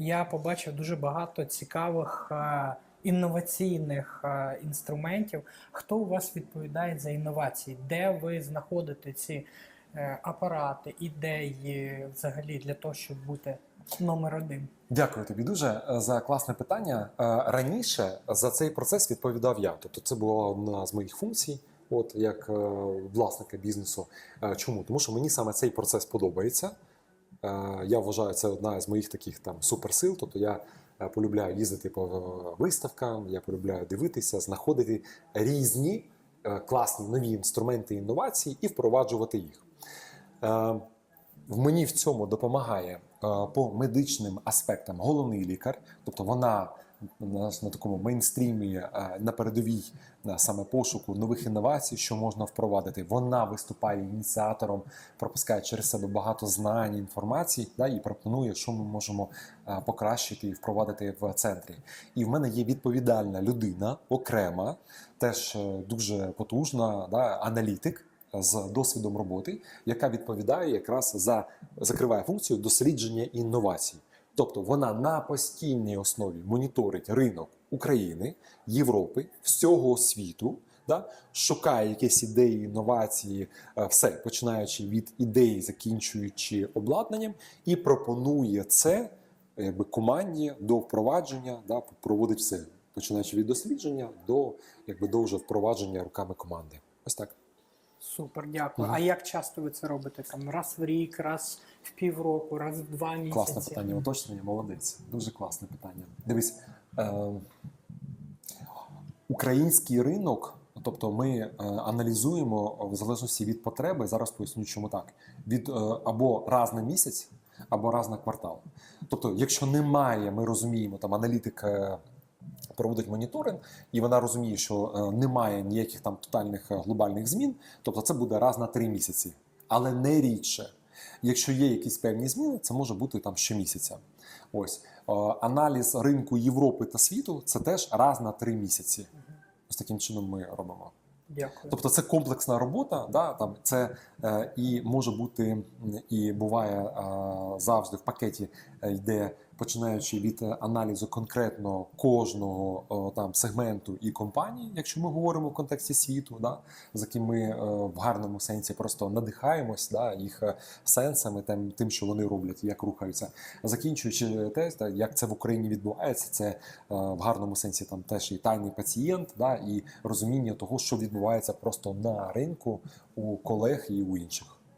я побачив дуже багато цікавих е, інноваційних е, інструментів. Хто у вас відповідає за інновації? Де ви знаходите ці е, апарати, ідеї взагалі для того, щоб бути номер один? Дякую тобі дуже за класне питання. Раніше за цей процес відповідав я. Тобто, це була одна з моїх функцій, от як е, власника бізнесу. Чому? Тому що мені саме цей процес подобається. Е, Я вважаю, це одна з моїх таких там суперсил. Тобто я е, полюбляю їздити по е, виставкам, я полюбляю дивитися, знаходити різні класні нові інструменти інновації і впроваджувати їх. Мені в цьому допомагає по медичним аспектам головний лікар, тобто вона на, такому мейнстрімі е, на передовій на саме пошуку нових інновацій, що можна впровадити. Вона виступає ініціатором, пропускає через себе багато знань, інформації да, і пропонує, що ми можемо е, покращити і впровадити в центрі. І в мене є відповідальна людина, окрема, теж е, дуже потужна, да, аналітик з досвідом роботи, яка відповідає якраз за закриває функцію дослідження інновацій. Тобто вона на постійній основі моніторить ринок України, Європи, всього світу, да, шукає якісь ідеї, інновації, е, все починаючи від ідеї, закінчуючи обладнанням, і пропонує це якби команді до впровадження, да, проводить все, починаючи від дослідження до якби до вже впровадження руками команди. Ось так. Супер, дякую. Мгм. А як часто ви це робите? Там раз в рік, раз в півроку, раз в два місяці? Класне питання, уточнення, молодець. Дуже класне питання. Дивись, е, український ринок, тобто ми е, аналізуємо в залежності від потреби, зараз поясню, чому так, від е, або раз на місяць, або раз на квартал. Тобто, якщо немає, ми розуміємо, там аналітик е, проводить моніторинг, і вона розуміє, що е, немає ніяких там тотальних е, глобальних змін, тобто це буде раз на три місяці, але не рідше. Якщо є якісь певні зміни, це може бути там щомісяця. Ось Е, аналіз ринку Європи та світу це теж раз на три місяці. Ось таким чином ми робимо. Дякую. Тобто це комплексна робота, да, там це е, і може бути, і буває е, завжди в пакеті йде починаючи від е, аналізу конкретно кожного там сегменту і компанії, якщо ми говоримо в контексті світу, да, з яким ми е, в гарному сенсі просто надихаємось да, їх е, сенсами, тим, тим, що вони роблять, як рухаються. Закінчуючи те, як це в Україні відбувається, це в гарному сенсі там теж і тайний пацієнт, да, і розуміння того, що відбувається просто на ринку у колег і у інших.